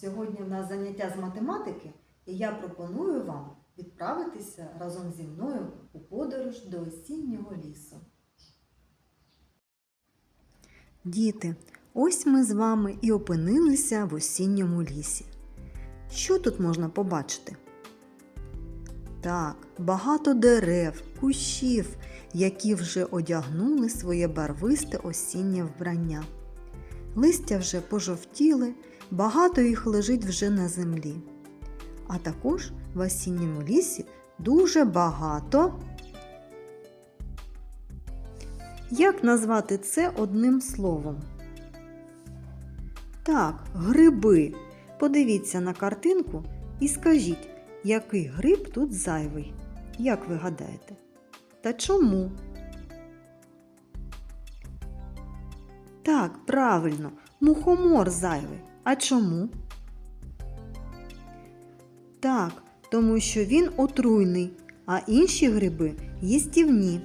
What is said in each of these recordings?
Сьогодні в нас заняття з математики, і я пропоную вам відправитися разом зі мною у подорож до осіннього лісу. Діти, ось ми з вами і опинилися в осінньому лісі. Що тут можна побачити? Так, багато дерев, кущів, які вже одягнули своє барвисте осіннє вбрання. Листя вже пожовтіли, багато їх лежить вже на землі. А також в осінньому лісі дуже багато. Як назвати це одним словом? Так, гриби. Подивіться на картинку і скажіть, який гриб тут зайвий? Як ви гадаєте? Та чому? Так, правильно, мухомор зайвий. А чому? Так, тому що він отруйний, а інші гриби їстівні.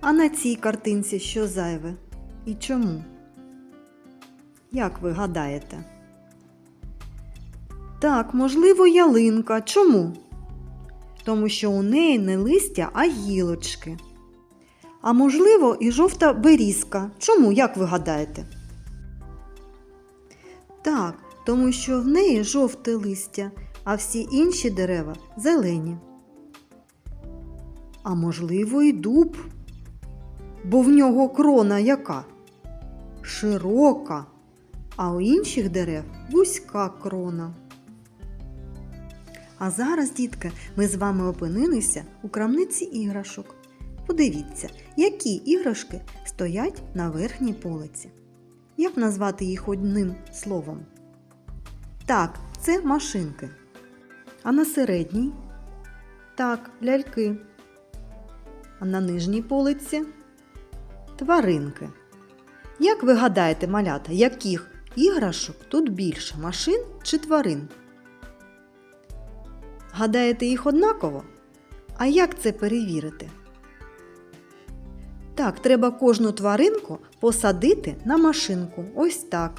А на цій картинці що зайве? І чому? Як ви гадаєте? Так, можливо, ялинка. Чому? Тому що у неї не листя, а гілочки. А можливо, і жовта берізка. Чому, як ви гадаєте? Так, тому що в неї жовте листя, а всі інші дерева зелені. А можливо, і дуб, бо в нього крона яка? Широка, а у інших дерев вузька крона. А зараз, дітки, ми з вами опинилися у крамниці іграшок. Подивіться, які іграшки стоять на верхній полиці. Як назвати їх одним словом? Так, це машинки. А на середній? Так, ляльки. А на нижній полиці тваринки. Як ви гадаєте, малята, яких іграшок тут більше машин чи тварин? Гадаєте їх однаково? А як це перевірити? Так, треба кожну тваринку посадити на машинку. Ось так.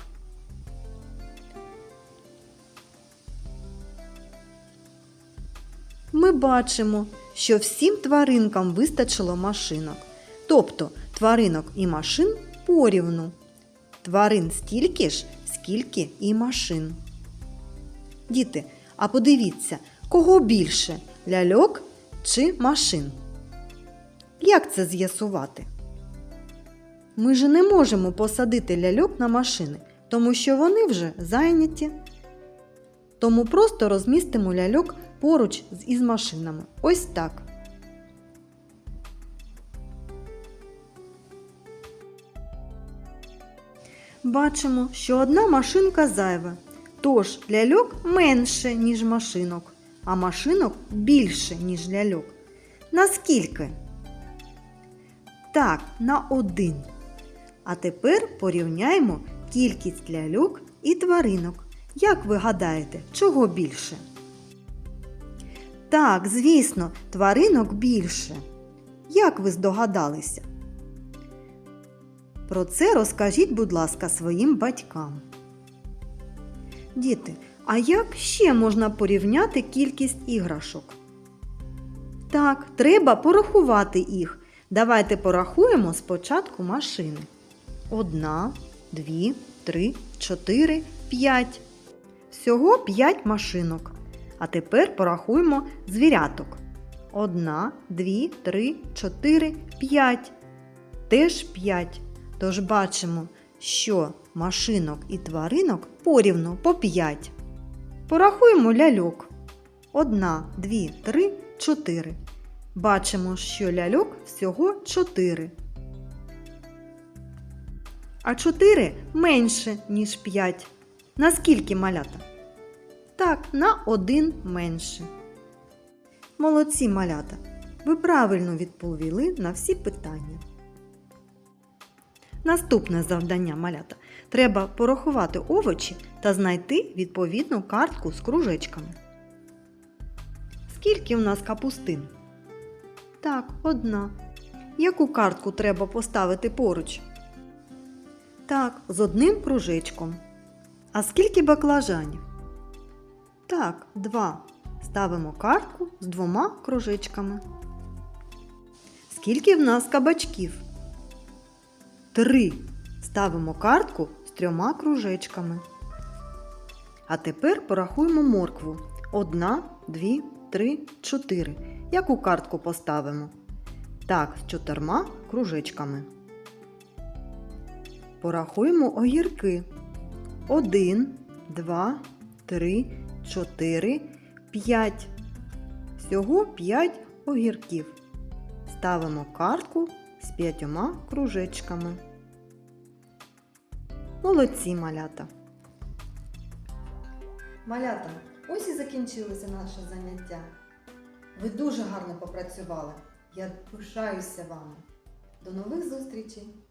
Ми бачимо, що всім тваринкам вистачило машинок. Тобто тваринок і машин порівну. Тварин стільки ж, скільки і машин. Діти, а подивіться, кого більше ляльок чи машин? Як це з'ясувати? Ми же не можемо посадити ляльок на машини, тому що вони вже зайняті. Тому просто розмістимо ляльок поруч із машинами. Ось так. Бачимо, що одна машинка зайва. Тож ляльок менше, ніж машинок, а машинок більше, ніж ляльок. Наскільки? Так, на один. А тепер порівняємо кількість ляльок і тваринок. Як ви гадаєте, чого більше? Так, звісно, тваринок більше. Як ви здогадалися? Про це розкажіть, будь ласка, своїм батькам. Діти, а як ще можна порівняти кількість іграшок? Так, треба порахувати їх. Давайте порахуємо спочатку машини. Одна, дві, три, чотири, п'ять. Всього п'ять машинок. А тепер порахуємо звіряток. Одна, дві, три, чотири, п'ять. Теж п'ять. Тож бачимо, що машинок і тваринок порівну по п'ять. Порахуємо ляльок. Одна, дві, три, чотири. Бачимо, що ляльок всього чотири. А 4 менше, ніж 5. Наскільки малята? Так, на 1 менше. Молодці малята. Ви правильно відповіли на всі питання. Наступне завдання малята. Треба порахувати овочі та знайти відповідну картку з кружечками. Скільки у нас капустин? Так, одна. Яку картку треба поставити поруч? Так, з одним кружечком. А скільки баклажанів? Так, два. Ставимо картку з двома кружечками. Скільки в нас кабачків? Три. Ставимо картку з трьома кружечками. А тепер порахуємо моркву. Одна, дві, три, чотири. Яку картку поставимо? Так, з чотирма кружечками. Порахуємо огірки. Один, два, три, чотири, п'ять. Всього п'ять огірків. Ставимо картку з п'ятьома кружечками. Молодці малята. Малята, ось і закінчилося наше заняття. Ви дуже гарно попрацювали. Я пишаюся вами. До нових зустрічей!